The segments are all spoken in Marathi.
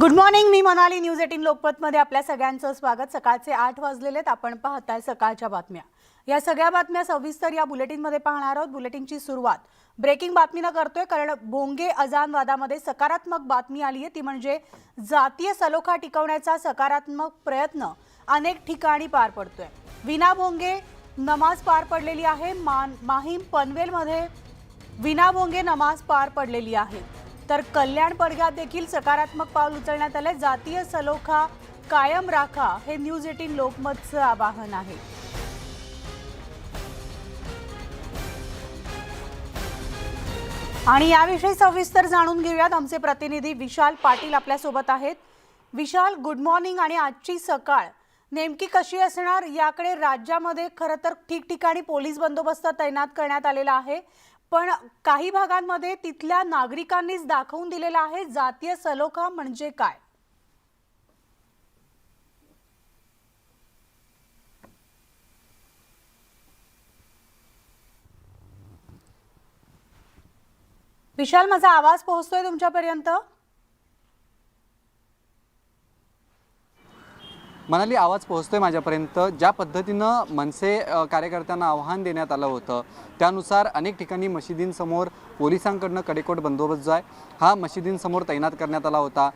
गुड मॉर्निंग मी मनाली न्यूज एटीन लोकमतमध्ये आपल्या सगळ्यांचं स्वागत. सकाळचे आठ वाजलेले आहेत. आपण पाहताय सकाळच्या बातम्या. या सगळ्या बातम्या सविस्तर या बुलेटिनमध्ये पाहणार आहोत. बुलेटिनची सुरुवात. ब्रेकिंग बातमीनं करतोय कारण भोंगे अजान वादामध्ये सकारात्मक बातमी आली आहे. ती म्हणजे जातीय सलोखा टिकवण्याचा सकारात्मक प्रयत्न अनेक ठिकाणी पार पडतोय. विना भोंगे नमाज पार पडलेली आहे. मान माहीम पनवेलमध्ये विना भोंगे नमाज पार पडलेली आहे. तर कल्याण पडघ्यात देखील सकारात्मक पाऊल उचलण्यात आले जातीय सलोखा कायम राखा हे न्यूज एटीन लोकमतचं आवाहन आहे. आणि याविषयी सविस्तर जाणून घेऊयात. आमचे प्रतिनिधी विशाल पाटील आपल्यासोबत आहेत. विशाल गुड मॉर्निंग आणि आजची सकाळ नेमकी कशी असणार? याकडे राज्यामध्ये खरं तर ठिकठिकाणी पोलीस बंदोबस्त तैनात करण्यात आलेला आहे. पण काही भागांमध्ये तिथल्या नागरिकांनीच दाखवून दिलेला आहे जातीय सलोखा म्हणजे काय? विशाल माझा आवाज पोहोचतोय तुमच्यापर्यंत? मनाली आवाज पोहोचतोय माझ्यापर्यंत. ज्या पद्धतीनं मनसे कार्यकर्त्यांना आव्हान देण्यात आलं होतं त्यानुसार अनेक ठिकाणी मशिदींसमोर पोलिसांकडनं कडेकोट बंदोबस्त जो आहे. हा मशिदींसमोर तैनात करण्यात आला होता.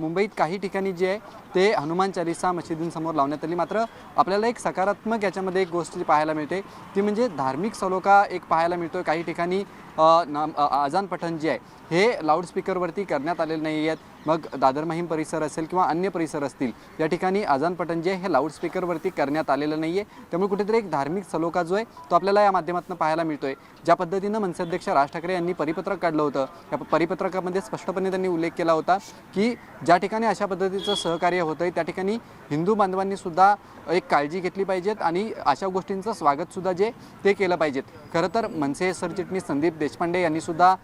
मुंबईत काही ठिकाणी जे आहे ते हनुमान चालिसा मशिदींसमोर लावण्यात आली. मात्र आपल्याला एक सकारात्मक याच्यामध्ये एक गोष्ट जी पाहायला मिळते. ती म्हणजे धार्मिक सलोखा एक पाहायला मिळतो काही ठिकाणी नाम अजान पठण जे आहे हे लाऊडस्पीकरवरती करण्यात आलेले नाही आहेत मग दादर माहीम परिसर असेल किंवा अन्य परिसर असतील या ठिकाणी आजान पठण जे हे लाऊडस्पीकरवरती करण्यात आलेलं नाही आहे त्यामुळे कुठेतरी एक धार्मिक सलोखा जो आहे तो आपल्याला या माध्यमातून पाहायला मिळतो आहे ज्या पद्धतीनं मनसे अध्यक्ष राज ठाकरे यांनी परिपत्रक काढलं होतं या परिपत्रकामध्ये स्पष्टपणे त्यांनी उल्लेख केला होता की ज्या ठिकाणी अशा पद्धतीचं सहकार्य होतं आहे त्या ठिकाणी हिंदू बांधवांनी सुद्धा एक काळजी घेतली पाहिजेत आणि अशा गोष्टींचं स्वागतसुद्धा जे ते केलं पाहिजेत. खरं तर मनसे सरचिटणीस संदीप देशपांडे यांनीसुद्धा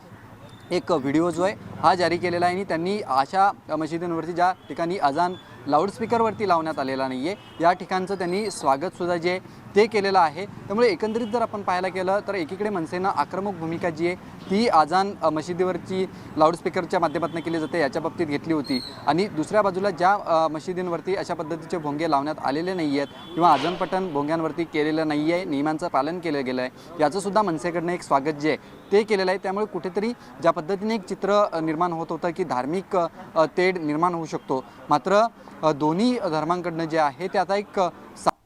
एक व्हिडिओ जो आहे हा जारी केलेला आहे आणि त्यांनी अशा मशिदींवरती ज्या ठिकाणी अजान लाऊडस्पीकरवरती लावण्यात आलेला नाही आहे या ठिकाणचं त्यांनी स्वागतसुद्धा जे ते केलेलं आहे. त्यामुळे एकंदरीत जर आपण पाहायला गेलं तर एकीकडे मनसेनं आक्रमक भूमिका जी आहे ती आजान मशिदीवरची लाऊडस्पीकरच्या माध्यमातून केली जाते याच्या बाबतीत घेतली होती. आणि दुसऱ्या बाजूला ज्या मशिदींवरती अशा पद्धतीचे भोंगे लावण्यात आलेले नाही आहेत किंवा आजान पठण भोंग्यांवरती केलेलं नाही आहे नियमांचं पालन केलं गेलं आहे याचंसुद्धा मनसेकडनं एक स्वागत जे आहे ते केलेलं आहे. त्यामुळे कुठेतरी ज्या पद्धतीने एक चित्र निर्माण होत होतं की धार्मिक तेढ निर्माण होऊ शकतो. मात्र दोन्ही धर्मांकडनं जे आहे ते आता एक सा-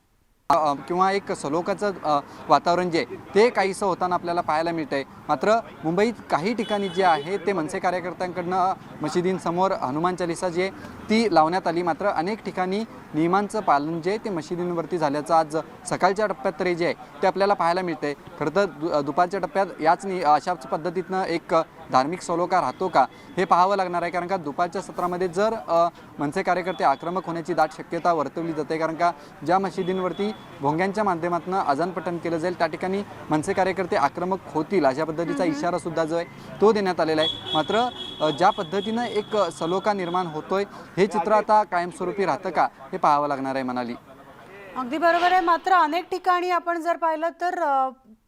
किंवा एक सलोखाचं वातावरण जे आहे ते काहीसं होताना आपल्याला पाहायला मिळतं आहे मात्र मुंबईत काही ठिकाणी जे आहे ते मनसे कार्यकर्त्यांकडनं मशिदींसमोर हनुमान चालिसा जे आहे ती लावण्यात आली. मात्र अनेक ठिकाणी नियमांचं पालन जे आहे ते मशिदींवरती झाल्याचं आज सकाळच्या टप्प्यात तरी जे आहे ते आपल्याला पाहायला मिळतं खरं तर दु दुपारच्या टप्प्यात याच नि अशाच पद्धतीतनं एक धार्मिक सलोखा राहतो का हे पाहावं लागणार आहे. कारण का दुपारच्या सत्रामध्ये जर मनसे कार्यकर्ते आक्रमक होण्याची दाट शक्यता वर्तवली जाते. कारण का ज्या मशिदींवरती भोंग्यांच्या माध्यमातून अजान पठण केलं जाईल त्या ठिकाणी मनसे कार्यकर्ते आक्रमक होतील अशा पद्धतीचा इशारा सुद्धा जो आहे तो देण्यात आलेला आहे. मात्र ज्या पद्धतीनं एक सलोखा निर्माण होतोय हे चित्र आता कायमस्वरूपी राहतं का? हे पाहावं लागणार आहे मनाली. अगदी बरोबर आहे. मात्र अनेक ठिकाणी आपण जर पाहिलं तर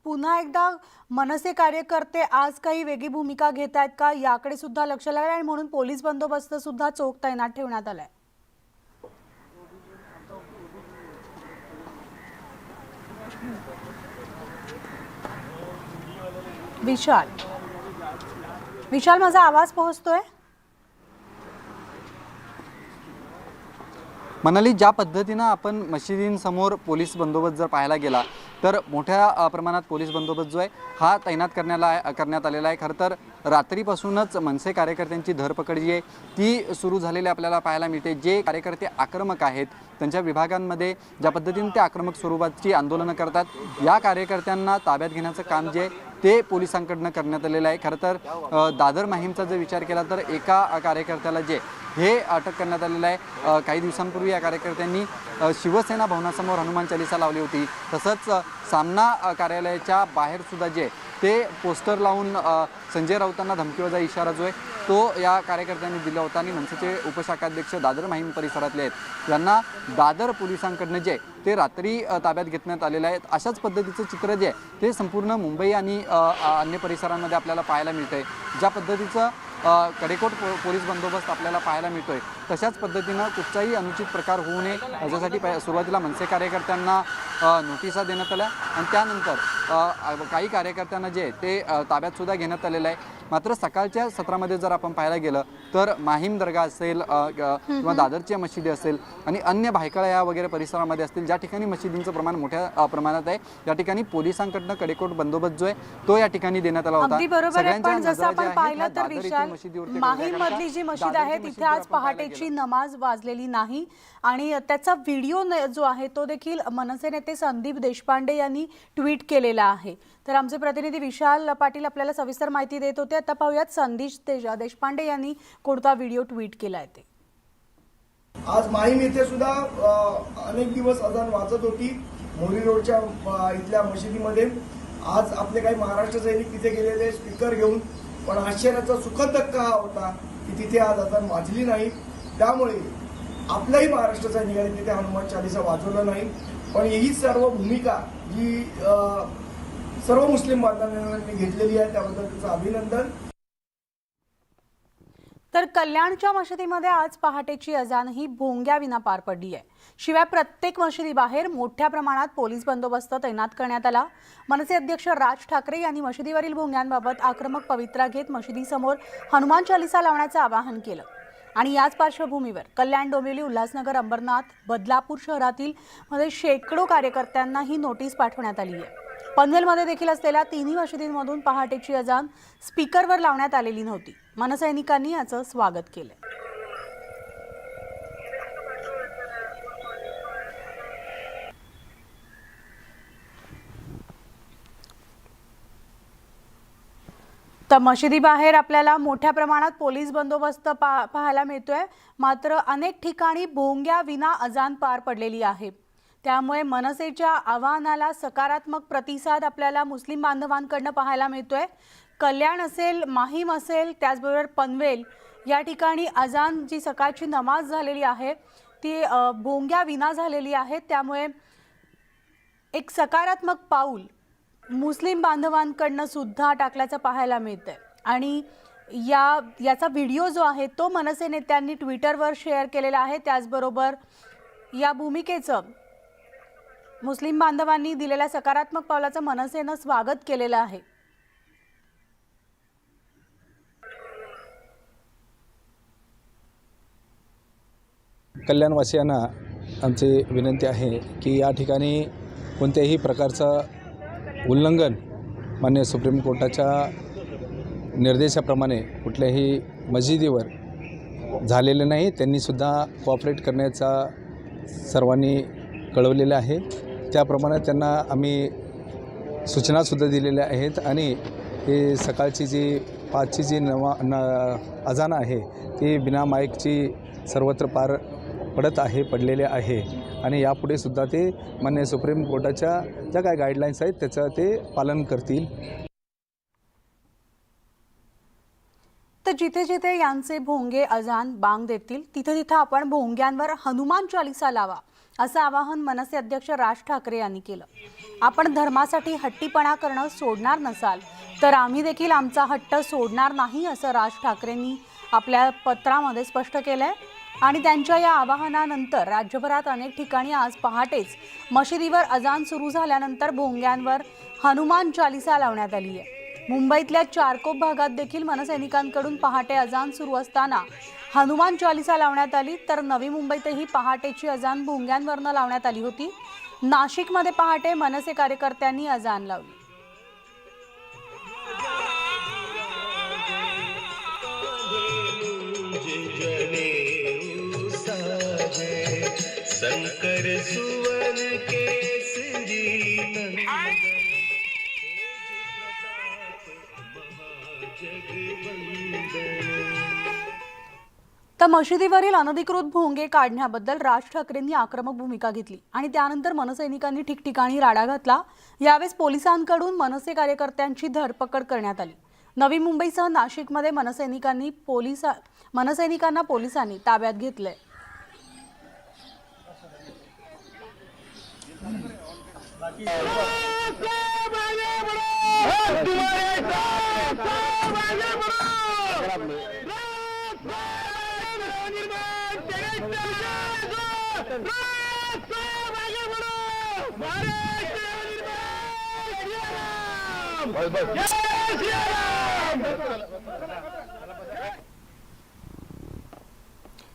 पुन्हा एकदा मनसे कार्यकर्ते आज काही वेगळी भूमिका घेत आहेत का? याकडे सुद्धा लक्ष लागलं आणि म्हणून पोलीस बंदोबस्त सुद्धा चोख तैनात ठेवण्यात आलाय. विशाल. विशाल माझा आवाज पोहोचतोय? मनाली ज्या पद्धतीनं आपण मशिदींसमोर पोलीस बंदोबस्त जर पाहायला गेला तर मोठ्या प्रमाणात पोलीस बंदोबस्त जो आहे हा तैनात करण्याला करण्यात आलेला आहे. खरं तर रात्रीपासूनच मनसे कार्यकर्त्यांची धरपकड जी आहे ती सुरू झालेली आपल्याला पाहायला मिळते. जे कार्यकर्ते आक्रमक आहेत त्यांच्या विभागांमध्ये ज्या पद्धतीने ते आक्रमक स्वरूपाची आंदोलनं करतात या कार्यकर्त्यांना ताब्यात घेण्याचं काम जे आहे ते पोलिसांकडनं करण्यात आलेलं आहे. खरं तर दादर माहीमचा जर विचार केला तर एका कार्यकर्त्याला जे हे अटक करण्यात आलेलं आहे. काही दिवसांपूर्वी या कार्यकर्त्यांनी शिवसेना भवनासमोर हनुमान चालिसा लावली होती. तसंच सामना कार्यालयाच्या बाहेरसुद्धा जे ते पोस्टर लावून संजय राऊतांना धमकीवजा इशारा जो आहे तो या कार्यकर्त्यांनी दिला होता आणि मनसेचे उपशाखाध्यक्ष दादर माहीम परिसरातले आहेत. ज्यांना दादर पोलिसांकडनं जे आहे ते रात्री ताब्यात घेतण्यात आलेलं आहेत. अशाच पद्धतीचं चित्र जे आहे ते संपूर्ण मुंबई आणि अन्य परिसरांमध्ये आपल्याला पाहायला मिळतं आहे ज्या पद्धतीचं कडेकोट पो पोलीस बंदोबस्त आपल्याला पाहायला मिळतोय. तशाच पद्धतीनं कुठचाही अनुचित प्रकार होऊ नये याच्यासाठी सुरुवातीला मनसे कार्यकर्त्यांना नोटिसा देण्यात आल्या. आणि त्यानंतर काही कार्यकर्त्यांना जे आहे ते ताब्यात सुद्धा घेण्यात आलेलं आहे. मात्र सकाळच्या सत्रामध्ये जर आपण पाहायला गेलं तर माहीम दर्गा असेल किंवा दादरच्या मशिदी असेल आणि अन्य भायखळा वगैरे परिसरामध्ये असतील ज्या ठिकाणी मशिदींचं प्रमाण मोठ्या प्रमाणात आहे त्या ठिकाणी पोलिसांकडनं कडेकोट बंदोबस्त जो आहे तो या ठिकाणी देण्यात आला होता सगळ्यांच्या मधली जी. मशीद आहे तिथे आज पहाटेची. नमाज वाजलेली नाही आणि त्याचा व्हिडिओ जो आहे तो देखील मनसे नेते संदीप देशपांडे यांनी ट्विट केलेला आहे तर आमचे प्रतिनिधी विशाल पाटील आपल्याला सविस्तर माहिती देत होते. आता पाहूयात संदेश तेजा देशपांडे यांनी कोणता व्हिडिओ ट्विट केला आहे ते. आज माहीम येथे सुद्धा अनेक दिवस अजान वाचत होती मोरी रोडच्या इथल्या मशिदीमध्ये. आज आपले काही महाराष्ट्र सैनिक तिथे गेलेले स्पीकर घेऊन पण आश्चर्याचा सुखद धक्का हा होता की तिथे आज अजान वाजली नाही. त्यामुळे आपल्याही महाराष्ट्र सैनिकांनी तिथे हनुमान चालिसा वाजवलं नाही. पण ही सर्व भूमिका जी सर्व मुस्लिम बांधवांनी घेतलेली आहे त्याबद्दल त्याचं अभिनंदन. तर कल्याणच्या मशिदीमध्ये आज पहाटेची अजान ही भोंग्याविना पार पडली आहे. शिवाय प्रत्येक मशिदीबाहेर मोठ्या प्रमाणात पोलीस बंदोबस्त तैनात करण्यात आला. मनसे अध्यक्ष राज ठाकरे यांनी मशिदीवरील भोंग्यांबाबत आक्रमक पवित्रा घेत मशिदीसमोर हनुमान चालिसा लावण्याचं आवाहन केलं. आणि याच पार्श्वभूमीवर कल्याण डोंबिवली उल्हासनगर अंबरनाथ बदलापूर शहरातील मध्ये शेकडो कार्यकर्त्यांना ही नोटीस पाठवण्यात आली आहे. पनवेलमध्ये देखील असलेल्या तिन्ही मशिदींमधून पहाटेची अजान स्पीकरवर लावण्यात आलेली नव्हती. मनसैनिकांनी याचं स्वागत केलं तर मशिदीबाहेर आपल्याला मोठ्या प्रमाणात पोलीस बंदोबस्त पा पाहायला मिळतोय. मात्र अनेक ठिकाणी भोंग्या विना अजान पार पडलेली आहे. त्यामुळे मनसेच्या आव्हानाला सकारात्मक प्रतिसाद आपल्याला मुस्लिम बांधवांकडनं पाहायला मिळतोय. कल्याण असेल माहीम असेल त्याचबरोबर पनवेल या ठिकाणी अजान जी सकाळची नमाज झालेली आहे. ती भोंग्या विना झालेली आहे. त्यामुळे एक सकारात्मक पाऊल मुस्लिम बांधवांकडनं सुद्धा टाकल्याचं पाहायला मिळतंय. आणि या याचा व्हिडिओ जो आहे तो मनसे नेत्यांनी ट्विटरवर शेअर केलेला आहे. त्याचबरोबर या भूमिकेचं मुस्लिम बांधवांनी दिलेल्या सकारात्मक पावलाचं मनसेनं स्वागत केलेलं आहे. कल्याणवासियांना आमची विनंती आहे की या ठिकाणी कोणत्याही प्रकारचं उल्लंघन मान्य सुप्रीम कोर्टाच्या निर्देशाप्रमाणे कुठल्याही मशिदीवर झालेलं नाही. त्यांनीसुद्धा कॉपरेट करण्याचा सर्वांनी कळवलेलं आहे. त्याप्रमाणे त्यांना आम्ही सूचनासुद्धा दिलेल्या आहेत आणि हे सकाळची जी पाचची जी नवा न अजान आहे ती बिना माईकची सर्वत्र पार पडत आहे पडलेले आहे. आणि यापुढे सुद्धा ते मान्य सुप्रीम कोर्टाच्या ज्या काय गाईडलाईन्स आहेत त्याचं ते पालन करतील. तर जिथे जिथे यांचे भोंगे अजान बांग देतील तिथे तिथे आपण भोंग्यांवर हनुमान चालिसा लावा. असं आवाहन मनसे अध्यक्ष राज ठाकरे यांनी केलं. आपण धर्मासाठी हट्टीपणा करणं सोडणार नसाल तर आम्ही देखील आमचा हट्ट सोडणार नाही असं राज ठाकरेंनी आपल्या पत्रामध्ये स्पष्ट केलंय. आणि त्यांच्या या आवाहनानंतर राज्यभरात अनेक ठिकाणी आज पहाटेच मशिदीवर अजान सुरू झाल्यानंतर भोंग्यांवर हनुमान चालिसा लावण्यात आली आहे मुंबईतल्या चारकोप भागात देखील मनसैनिकांकडून पहाटे अजान सुरू असताना हनुमान चालिसा लावण्यात आली तर नवी मुंबईतही पहाटेची अजान भोंग्यांवरनं लावण्यात आली होती. नाशिकमध्ये पहाटे मनसे कार्यकर्त्यांनी अजान लावली. शंकर सुवन केसरी तर मशिदीवरील अनधिकृत भोंगे काढण्याबद्दल राज ठाकरेंनी आक्रमक भूमिका घेतली आणि त्यानंतर मनसैनिकांनी ठिकठिकाणी राडा घातला. यावेळेस पोलिसांकडून मनसे कार्यकर्त्यांची धरपकड करण्यात आली. नवी मुंबईसह नाशिकमध्ये मनसैनिकांनी पोलिसा मनसैनिकांना पोलिसांनी ताब्यात घेतलंय.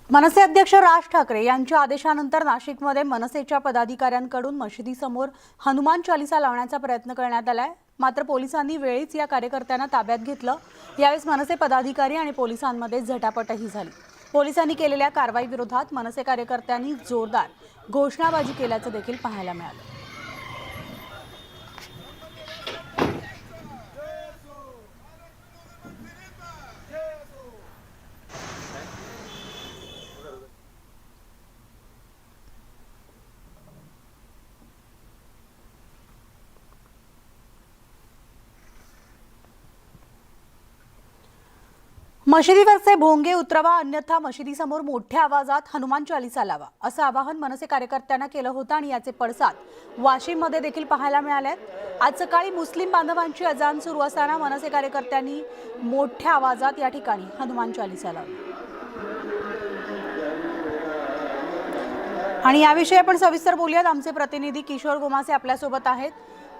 मनसे अध्यक्ष राज ठाकरे यांच्या आदेशानंतर नाशिकमध्ये मनसेच्या पदाधिकाऱ्यांकडून मशिदीसमोर हनुमान चालिसा लावण्याचा प्रयत्न करण्यात आलाय. मात्र पोलिसांनी वेळीच या कार्यकर्त्यांना ताब्यात घेतलं. यावेळेस मनसे पदाधिकारी आणि पोलिसांमध्ये झटापटही झाली. पोलिसांनी केलेल्या कारवाईविरोधात मनसे कार्यकर्त्यांनी जोरदार घोषणाबाजी केल्याचं देखील पाहायला मिळालं. मशिदीवरचे भोंगे उतरवा अन्यथा मशिदीसमोर मोठ्या आवाजात हनुमान चालिसा लावा असं आवाहन मनसे कार्यकर्त्यांना केलं होतं आणि याचे पडसाद वाशिममध्ये देखील पाहायला मिळाले आहेत आज सकाळी मुस्लिम बांधवांची अजान सुरू असताना मनसे कार्यकर्त्यांनी मोठ्या आवाजात या ठिकाणी हनुमान चालिसा लावली. आणि याविषयी आपण सविस्तर बोलूयात. आमचे प्रतिनिधी किशोर गोमासे आपल्यासोबत आहेत.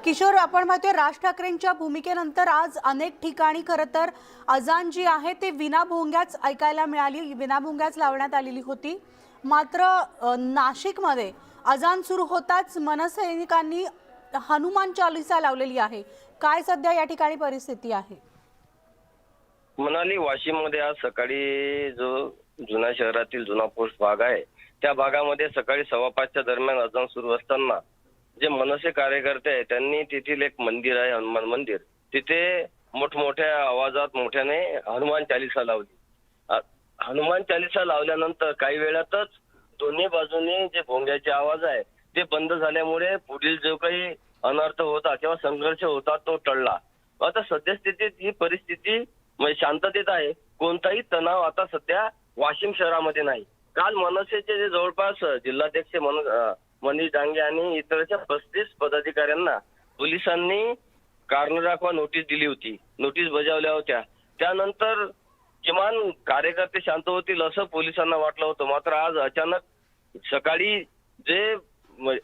किशोर आपण पाहतोय राज ठाकरेंच्या भूमिकेनंतर आज अनेक ठिकाणी खरं तर अजान जी आहे ते विनाभोंग्याच ऐकायला मिळाली विनाभोंग्याच लावण्यात आलेली होती. मात्र नाशिकमध्ये अजान सुरू होताच मनसैनिकांनी हनुमान चालिसा लावलेली आहे. काय सध्या या ठिकाणी परिस्थिती आहे? मनाली वाशिममध्ये आज सकाळी जो जुन्या शहरातील जुना पोस्ट भाग आहे त्या भागामध्ये सकाळी सव्वा पाचच्या दरम्यान अजान सुरू असताना जे मनसे कार्यकर्ते आहे त्यांनी तेथील एक मंदिर आहे हनुमान मंदिर. तिथे मोठमोठ्या आवाजात मोठ्याने हनुमान चालिसा लावली. हनुमान चालिसा लावल्यानंतर काही वेळातच दोन्ही बाजूने जे भोंग्याचे आवाज आहे ते बंद झाल्यामुळे पुढील जो काही अनर्थ होता किंवा संघर्ष होता तो टळला. आता सद्यस्थितीत ही परिस्थिती म्हणजे शांततेत आहे. कोणताही तणाव आता सध्या वाशिम शहरामध्ये नाही. काल मनसेचे जे जवळपास जिल्हाध्यक्ष मन मनीष डांगे आणि इतरच्या पस्तीस पदाधिकाऱ्यांना पोलिसांनी कारण दाखवा नोटीस दिली होती. नोटीस बजावल्या होत्या. त्यानंतर किमान कार्यकर्ते शांत होतील असं पोलिसांना वाटलं होतं. मात्र आज अचानक सकाळी जे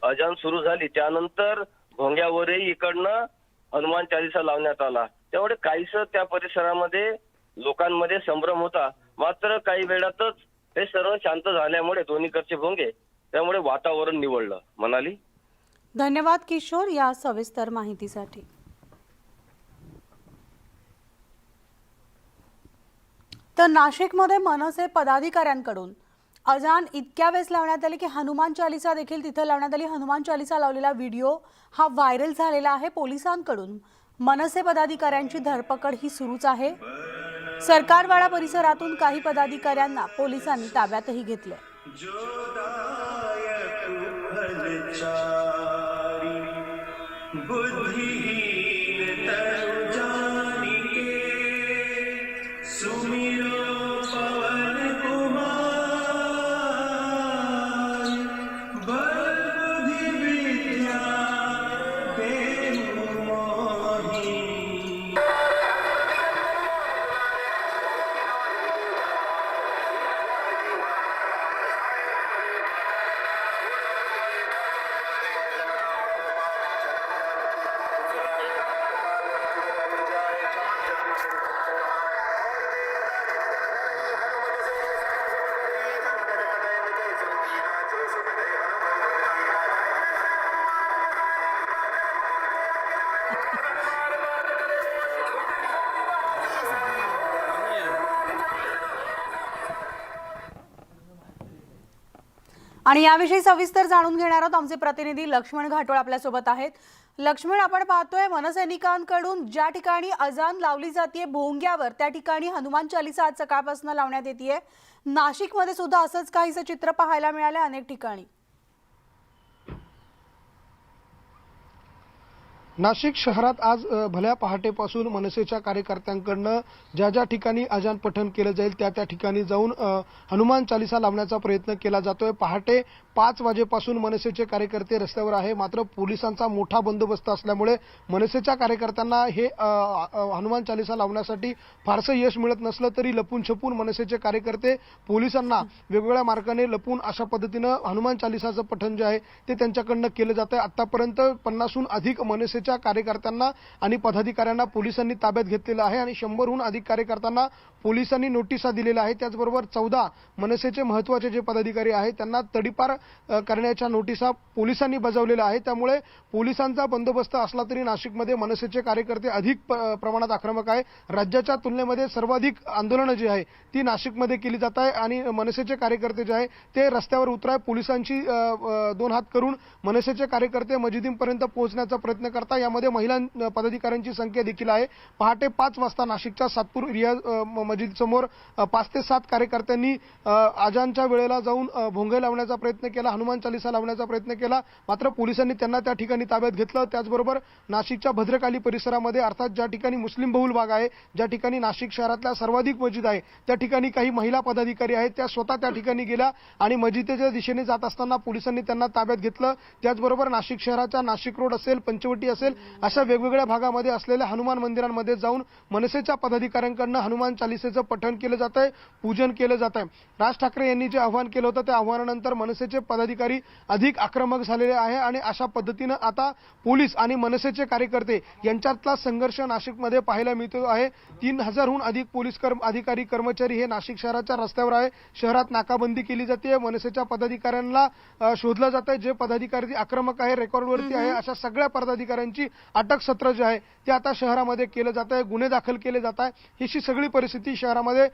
अजान सुरू झाली त्यानंतर भोंग्यावरही इकडनं हनुमान चालिसा लावण्यात आला. त्यामुळे काहीस त्या परिसरामध्ये लोकांमध्ये संभ्रम होता. मात्र काही वेळातच हे सर्व शांत झाल्यामुळे दोन्हीकडचे भोंगे त्यामुळे वातावरण निवडलं. म्हणाली धन्यवाद किशोर या सविस्तर माहितीसाठी. तर नाशिकमध्ये मनसे पदाधिकाऱ्यांकडून अजान इतक्या वेळेस लावण्यात आले की हनुमान चालिसा देखील तिथे लावण्यात आली. हनुमान चालिसा लावलेला व्हिडिओ हा व्हायरल झालेला आहे पोलिसांकडून. मनसे पदाधिकाऱ्यांची धरपकड ही सुरूच आहे. सरकारवाडा परिसरातून काही पदाधिकाऱ्यांना पोलिसांनी ताब्यातही घेतलं. বিচারি आणि याविषयी सविस्तर जाणून घेणार आहोत. आमचे प्रतिनिधी लक्ष्मण घाटोळ आपल्यासोबत आहेत. लक्ष्मण आपण पाहतोय मनसैनिकांकडून ज्या ठिकाणी अजान लावली जाते भोंग्यावर त्या ठिकाणी हनुमान चालिसा आज सकाळपासून लावण्यात येते नाशिकमध्ये सुद्धा असंच काहीसं चित्र पाहायला मिळालं अनेक ठिकाणी. नाशिक शहरात आज भल्या पहाटेपासून मनसेच्या कार्यकर्त्यांकडनं ज्या ज्या ठिकाणी अजान पठण केलं जाईल त्या त्या ठिकाणी जाऊन हनुमान चालिसा लावण्याचा प्रयत्न केला जातोय. पहाटे पाच वाजेपासून मनसेचे कार्यकर्ते रस्त्यावर आहे. मात्र पोलिसांचा मोठा बंदोबस्त असल्यामुळे मनसेच्या कार्यकर्त्यांना हे हनुमान चालिसा लावण्यासाठी फारसं यश मिळत नसलं तरी लपून छपून मनसेचे कार्यकर्ते पोलिसांना वेगवेगळ्या मार्गाने लपून अशा पद्धतीनं हनुमान चालिसाचं पठण जे आहे ते त्यांच्याकडनं केलं जात आहे आतापर्यंत पन्नासहून अधिक मनसेच्या कार्यकर्त्यांना आणि पदाधिकाऱ्यांना पोलिसांनी ताब्यात घेतलेलं आहे आणि शंभरहून अधिक कार्यकर्त्यांना पोलिसांनी नोटिसा दिलेल्या आहे त्याचबरोबर चौदा मनसेचे महत्त्वाचे जे पदाधिकारी आहेत त्यांना तडीपार करण्याच्या नोटिसा पोलिसांनी बजावलेल्या आहे त्यामुळे पोलिसांचा बंदोबस्त असला तरी नाशिकमध्ये मनसेचे कार्यकर्ते अधिक प्रमाणात आक्रमक आहे. राज्याच्या तुलनेमध्ये सर्वाधिक आंदोलनं जी आहे ती नाशिकमध्ये केली जात आहे आणि मनसेचे कार्यकर्ते जे आहे ते रस्त्यावर उतराय पोलिसांची दोन हात करून मनसेचे कार्यकर्ते मजिदींपर्यंत पोहोचण्याचा प्रयत्न करतात आता यामध्ये महिला पदाधिकाऱ्यांची संख्या देखील आहे. पहाटे पाच वाजता नाशिकच्या सातपूर रियाज मस्जिद समोर पाच ते सात कार्यकर्त्यांनी आजांच्या वेळेला जाऊन भोंगे लावण्याचा प्रयत्न केला हनुमान चालिसा लावण्याचा प्रयत्न केला. मात्र पोलिसांनी त्यांना त्या ठिकाणी ताब्यात घेतलं. त्याचबरोबर नाशिकच्या भद्रकाली परिसरामध्ये अर्थात ज्या ठिकाणी मुस्लिम बहुल भाग आहे ज्या ठिकाणी नाशिक शहरातल्या सर्वाधिक मस्जिद आहे त्या ठिकाणी काही महिला पदाधिकारी आहेत त्या स्वतः त्या ठिकाणी गेल्या आणि मस्जिदेच्या दिशेने जात असताना पोलिसांनी त्यांना ताब्यात घेतलं. त्याचबरोबर नाशिक शहराच्या नाशिक रोड असेल पंचवटी असेल अशा वेगवेगळ्या भागामध्ये असलेल्या हनुमान मंदिरांमध्ये जाऊन मनसेच्या पदाधिकाऱ्यांकडनं हनुमान चालिसेचं पठण केलं जात आहे पूजन केलं जात आहे. राज ठाकरे यांनी जे आव्हान केलं होतं त्या आव्हानानंतर मनसेचे पदाधिकारी अधिक आक्रमक झालेले आहे आणि अशा पद्धतीनं आता पोलीस आणि मनसेचे कार्यकर्ते यांच्यातला संघर्ष नाशिकमध्ये पाहायला मिळतो आहे. तीन हजारहून अधिक पोलीस कर्म अधिकारी कर्मचारी हे नाशिक शहराच्या रस्त्यावर आहे. शहरात नाकाबंदी केली जाते. मनसेच्या पदाधिकाऱ्यांना शोधलं जात आहे जे पदाधिकारी आक्रमक आहे रेकॉर्डवरती आहे अशा सगळ्या पदाधिकाऱ्यांची अटक सत्र जे आहे ते आता शहरामध्ये केलं जात आहे गुन्हे दाखल केले जात आहे. ही अशी सगळी परिस्थिती शहरामध्ये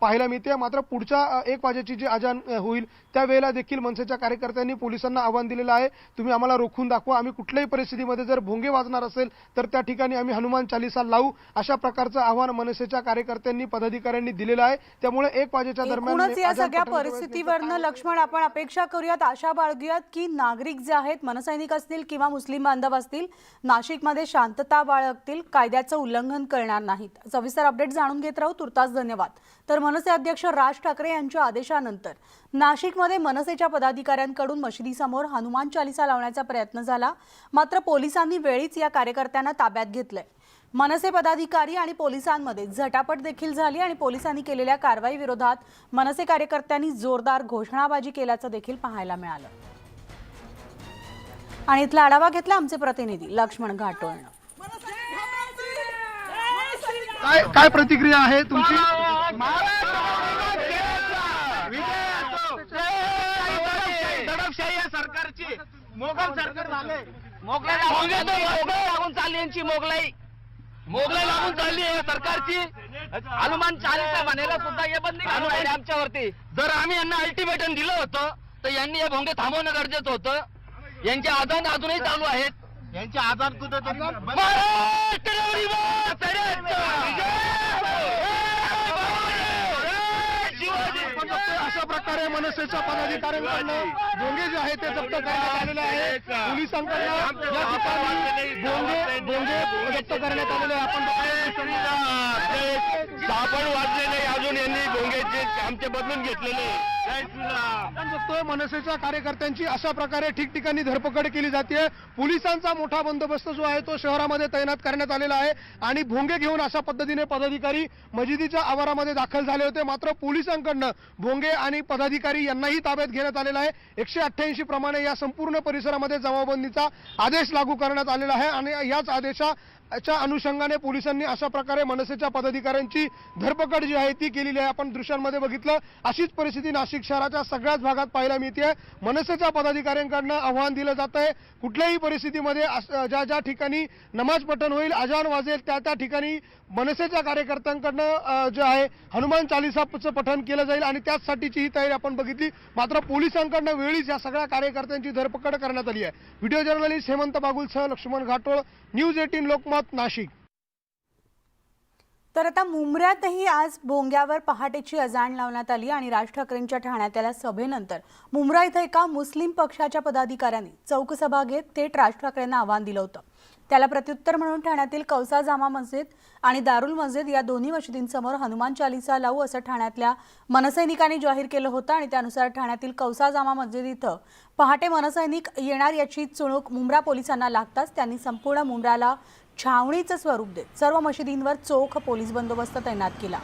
पाहायला मिळते. मात्र पुढच्या एक वाजेची जी अजान होईल त्यावेळेला देखील मनसेच्या कार्यकर्त्यांनी पोलिसांना आव्हान दिलेलं आहे. तुम्ही आम्हाला रोखून दाखवा. आम्ही कुठल्याही परिस्थितीमध्ये जर भोंगे वाजणार असेल तर त्या ठिकाणी आम्ही हनुमान चालिसा लावू. अशा प्रकारचं आव्हान मनसेच्या कार्यकर्त्यांनी पदाधिकाऱ्यांनी दिलेलं आहे. त्यामुळे एक वाजेच्या दरम्यान या सगळ्या परिस्थितीवरनं लक्ष्मण आपण अपेक्षा करूयात आशा बाळगूयात की नागरिक जे आहेत मनसैनिक असतील किंवा मुस्लिम बांधव असतील नाशिकमध्ये शांतता बाळगतील कायद्याचं उल्लंघन करणार नाहीत. सविस्तर अपडेट जाणून घेत राहू तुर्तास धन्यवाद. तर मनसे अध्यक्ष राज ठाकरे यांच्या आदेशानंतर नाशिकमध्ये मनसेच्या पदाधिकाऱ्यांकडून मशिदीसमोर हनुमान चालिसा लावण्याचा प्रयत्न झाला. मात्र पोलिसांनी वेळीच या कार्यकर्त्यांना ताब्यात घेतलंय. मनसे पदाधिकारी आणि पोलिसांमध्ये झटापट देखील झाली आणि पोलिसांनी केलेल्या कारवाई विरोधात मनसे कार्यकर्त्यांनी जोरदार घोषणाबाजी केल्याचं देखील पाहायला मिळालं. आणि इथला आढावा घेतला आमचे प्रतिनिधी लक्ष्मण घाटोळनं काय काय प्रतिक्रिया आहे तुमची? दडपशाही सरकारची मोगल सरकार झाले मोगलाई लागून चालली यांची मोगलाई मोगलाई लागून चालली या सरकारची. हनुमान चालीसा म्हणायला सुद्धा हे बंदी आमच्यावरती जर आम्ही यांना अल्टिमेटम दिलं होतं तर यांनी हे भोंगे थांबवणं गरजेचं होतं. यांचे आदान अजूनही चालू आहेत. यांचे आधार कुठं बघतोय अशा प्रकारे मनसेच्या पदाधिकाऱ्यांकडनं भोंगे जे आहे ते जप्त करण्यात आलेले आहे. पोलिसांकडनं या ठिकाणी भोंगे भोंगे जप्त करण्यात आलेले आपण सापड वाजलेले अजून यांनी भोंगेचे आमचे बदलून घेतलेले. आपण बघतोय मनसेच्या कार्यकर्त्यांची अशा प्रकारे ठिकठिकाणी धरपकड केली जाते. पोलिसांचा मोठा बंदोबस्त जो आहे तो शहरामध्ये तैनात करण्यात आलेला आहे. आणि भोंगे घेऊन अशा पद्धतीने पदाधिकारी मजिदीच्या आवारामध्ये दाखल झाले होते. मात्र पोलिसांकडनं भोंगे आणि पदाधिकारी यांनाही ताब्यात घेण्यात आलेला आहे. एकशे अठ्ठ्याऐंशी प्रमाणे या संपूर्ण परिसरामध्ये जमावबंदीचा आदेश लागू करण्यात आलेला आहे आणि याच आदेशाच्या अनुषंगाने पोलिसांनी अशा प्रकारे मनसेच्या पदाधिकाऱ्यांची धरपकड जी आहे ती केलेली आहे. आपण दृश्यांमध्ये बघितलं अशीच परिस्थिती नाशिक शहराच्या सगळ्याच भागात पाहायला मिळते मनसेच्या पदाधिकाऱ्यांकडनं आव्हान दिलं जात आहे. कुठल्याही परिस्थितीमध्ये ज्या ज्या ठिकाणी नमाज पठण होईल अजान वाजेल त्या त्या ठिकाणी मनसेच्या कार्यकर्त्यांकडनं जे आहे हनुमान चालिसाचं पठण केलं जाईल आणि त्याचसाठीची ही तयारी आपण बघितली. मात्र पोलिसांकडनं वेळीच या सगळ्या कार्यकर्त्यांची धरपकड करण्यात आली आहे. व्हिडिओ जर्नलिस्ट हेमंत बागुलसह लक्ष्मण घाटोळ न्यूज एटीन लोकमत नाशिक. तर आता मुंबऱ्यातही आज भोंग्यावर पहाटेची अजाण लावण्यात आली आणि राज ठाकरेंच्या ठाण्यात आल्या सभेनंतर. मुंब्रा इथं एका मुस्लिम पक्षाच्या पदाधिकाऱ्यांनी चौकसभा घेत थेट राज ठाकरेंना आव्हान दिलं होतं. त्याला प्रत्युत्तर म्हणून ठाण्यातील कौसा जामा मस्जिद आणि दारुल मस्जिद या दोन्ही मशिदींसमोर हनुमान चालिसा लावू असं ठाण्यातल्या मनसैनिकांनी जाहीर केलं होतं आणि त्यानुसार ठाण्यातील कौसा जामा मस्जिद इथं पहाटे मनसैनिक येणार याची चुणूक मुंब्रा पोलिसांना लागताच त्यांनी संपूर्ण मुंब्राला छावणीचं स्वरूप देत सर्व मशिदींवर चोख पोलीस बंदोबस्त तैनात केला.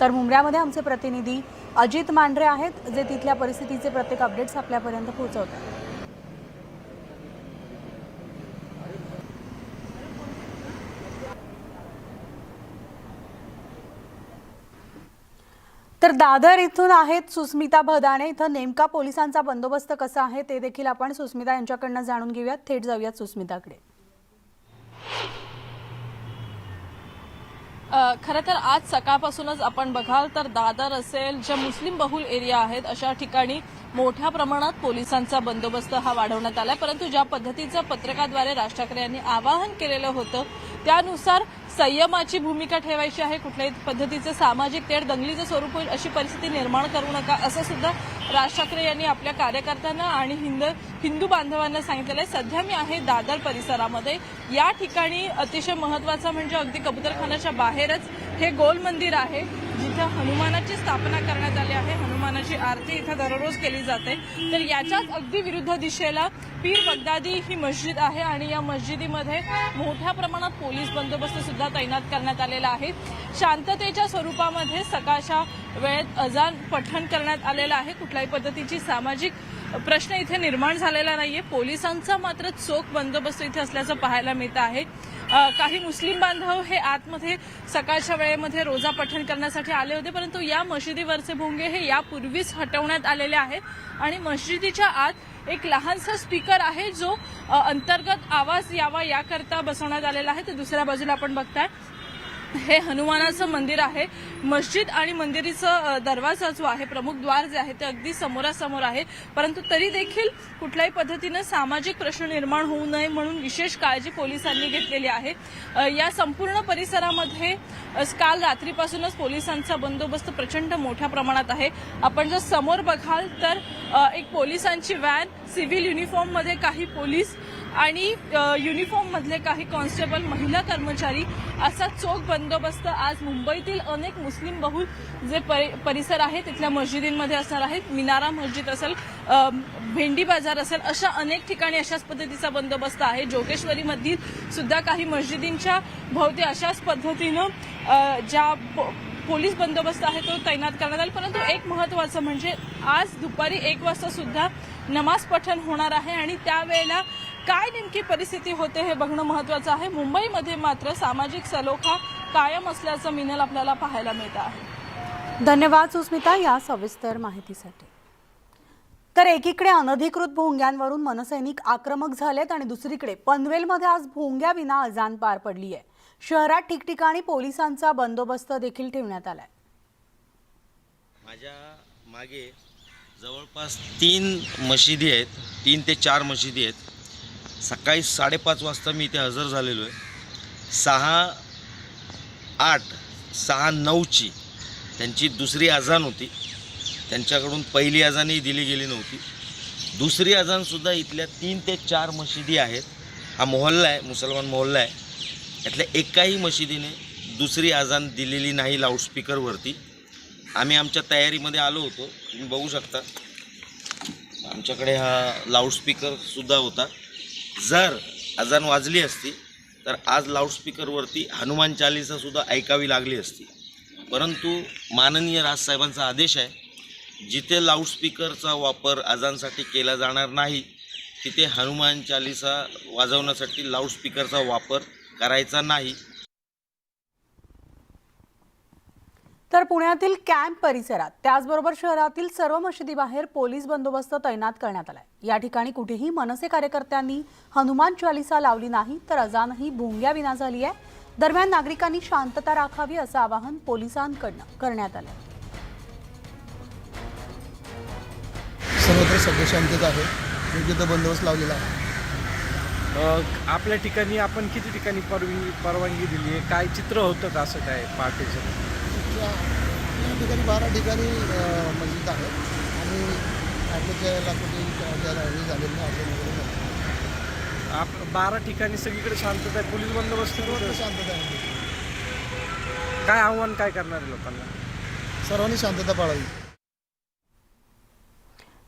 तर मुंब्र्यामध्ये आमचे प्रतिनिधी अजित मांढरे आहेत जे तिथल्या परिस्थितीचे प्रत्येक अपडेट्स आपल्यापर्यंत पोहोचवतात. तर दादर इथून आहेत सुस्मिता भदाणे. इथं नेमका पोलिसांचा बंदोबस्त कसा आहे ते देखील आपण सुस्मिता यांच्याकडनं जाणून घेऊयात. थेट जाऊयात सुस्मिताकडे. खरं तर आज सकाळपासूनच आपण बघाल तर दादर असेल ज्या मुस्लिम बहुल एरिया आहेत अशा ठिकाणी मोठ्या प्रमाणात पोलिसांचा बंदोबस्त हा वाढवण्यात आलाय. परंतु ज्या पद्धतीचं पत्रकाद्वारे राज ठाकरे यांनी आवाहन केलेलं होतं त्यानुसार संयमाची भूमिका ठेवायची आहे. कुठल्याही पद्धतीचं सामाजिक तेढ दंगलीचं स्वरूप होईल अशी परिस्थिती निर्माण करू नका. असं सुद्धा राज ठाकरे यांनी आपल्या कार्यकर्त्यांना आणि हिंद हिंदू बांधवांना सांगितलेलं आहे. सध्या मी आहे दादर परिसरामध्ये. या ठिकाणी अतिशय महत्वाचं म्हणजे अगदी कबूतरखानाच्या बाहेरच हे गोल मंदिर आहे जिथं हनुमानाची स्थापना करण्यात आली आहे. हनुमानाची आरती इथं दररोज केली जाते. तर याच्याच अगदी विरुद्ध दिशेला पीर बगदादी ही मस्जिद आहे आणि या मस्जिदीमध्ये मोठ्या प्रमाणात पोलीस बंदोबस्त सुद्धा तैनात करण्यात आलेला आहे. शांततेच्या स्वरूपामध्ये सकाळच्या वेळेत अजान पठण करण्यात आलेलं आहे. कुठल्याही पद्धतीची सामाजिक प्रश्न इथे निर्माण झालेला नाहीये. पोलिसांचा मात्र चोख बंदोबस्त इथे असल्याचं पाहायला मिळत आहे. काही मुस्लिम बांधव हे आतमध्ये सकाळच्या वेळेमध्ये रोजा पठण करण्यासाठी आले होते परंतु या मशिदीवरचे भोंगे हे यापूर्वीच हटवण्यात आलेले आहेत. आणि मशिदीच्या आत एक लहानसा स्पीकर आहे जो अंतर्गत आवाज यावा याकरता बसवण्यात आलेला आहे. तर दुसऱ्या बाजूला आपण बघताय हे हनुमानाचं मंदिर आहे. मस्जिद आणि मंदिरीचं दरवाजा जो आहे प्रमुख द्वार जे आहे ते अगदी समोरासमोर आहे. परंतु तरी देखील कुठल्याही पद्धतीनं सामाजिक प्रश्न निर्माण होऊ नये म्हणून विशेष काळजी पोलिसांनी घेतलेली आहे. या संपूर्ण परिसरामध्ये काल रात्रीपासूनच पोलिसांचा बंदोबस्त प्रचंड मोठ्या प्रमाणात आहे. आपण जर समोर बघाल तर एक पोलिसांची व्हॅन सिव्हिल युनिफॉर्ममध्ये काही पोलीस आणि युनिफॉर्ममधले काही कॉन्स्टेबल महिला कर्मचारी असा चोख बंदोबस्त आज मुंबईतील अनेक मुस्लिम बहुल जे परि- परिसर आहे तिथल्या मस्जिदींमध्ये असणार आहेत. मिनारा मस्जिद असेल भेंडी बाजार असेल अशा अनेक ठिकाणी अशाच पद्धतीचा बंदोबस्त आहे. जोगेश्वरीमधील सुद्धा काही मस्जिदींच्या भोवती अशाच पद्धतीनं ज्या पो- पोलीस बंदोबस्त आहे तो तैनात करण्यात आला. परंतु एक महत्वाचं म्हणजे आज दुपारी एक वाजता सुद्धा नमाज पठण होणार आहे आणि त्यावेळेला काय नेमकी परिस्थिती होते हे बघणं महत्वाचं आहे. मुंबईमध्ये मात्र सामाजिक सलोखा कायम असल्याचं मिनल आपल्याला पाहायला मिळतं आहे. धन्यवाद सुस्मिता या सविस्तर माहितीसाठी. तर एकीकडे अनधिकृत भोंग्यांवरून मनसैनिक आक्रमक झालेत आणि दुसरीकडे पनवेलमध्ये आज भोंग्या विना अजान पार पडली आहे शहरात ठिकठिकाणी पोलिसांचा बंदोबस्त देखील ठेवण्यात आलाय. माझ्या मागे जवळपास तीन मशिदी आहेत तीन ते चार मशिदी आहेत. सकाळी साडेपाच वाजता मी इथे हजर झालेलो आहे. सहा आठ सहा नऊची त्यांची दुसरी अजान होती. त्यांच्याकडून पहिली अजानही दिली गेली नव्हती. दुसरी अजानसुद्धा इथल्या तीन ते चार मशिदी आहेत. हा मोहल्ला आहे मुसलमान मोहल्ला आहे. यातल्या एकाही मशिदीने दुसरी अजान दिलेली नाही लाऊडस्पीकरवरती. आम्ही आमच्या तयारीमध्ये आलो होतो. तुम्ही बघू शकता. आमच्याकडे हा लाऊडस्पीकरसुद्धा होता. जर अजान वाजली असती तर आज लाऊडस्पीकरवरती हनुमान चालिसासुद्धा ऐकावी लागली असती. परंतु माननीय राजसाहेबांचा आदेश आहे जिथे लाऊडस्पीकरचा वापर अजानसाठी केला जाणार नाही तिथे हनुमान चालिसा वाजवण्यासाठी लाऊडस्पीकरचा वापर करायचा नाही. तर पुण्यातील कॅम्प परिसरात त्याचबरोबर शहरातील सर्व मशिदीबाहेर पोलीस बंदोबस्त तैनात करण्यात आलाय. या ठिकाणी कुठेही मनसे कार्यकर्त्यांनी हनुमान चालिसा लावली नाही तर अजानही भोंग्या विना झाली आहे. दरम्यान नागरिकांनी शांतता राखावी असं आवाहन पोलिसांकडनं करण्यात आलंय. सर्वत्र सध्या शांतता आहे. योग्य बंदोबस्त लावलेला आहे. आपल्या ठिकाणी आपण किती ठिकाणी परवानगी परवानगी दिली आहे? काय चित्र होतं का असं काय पहाटेचं या या ठिकाणी बारा ठिकाणी मस्जिद आहे. आणि आपल्या लाखोटी हे झालेल्या अर्ज वगैरे झाले आप बारा ठिकाणी सगळीकडे शांतता आहे. पोलीस बंदोबस्त? शांतता आहे. काय आव्हान काय करणार आहे लोकांना? सर्वांनी शांतता पाळावी.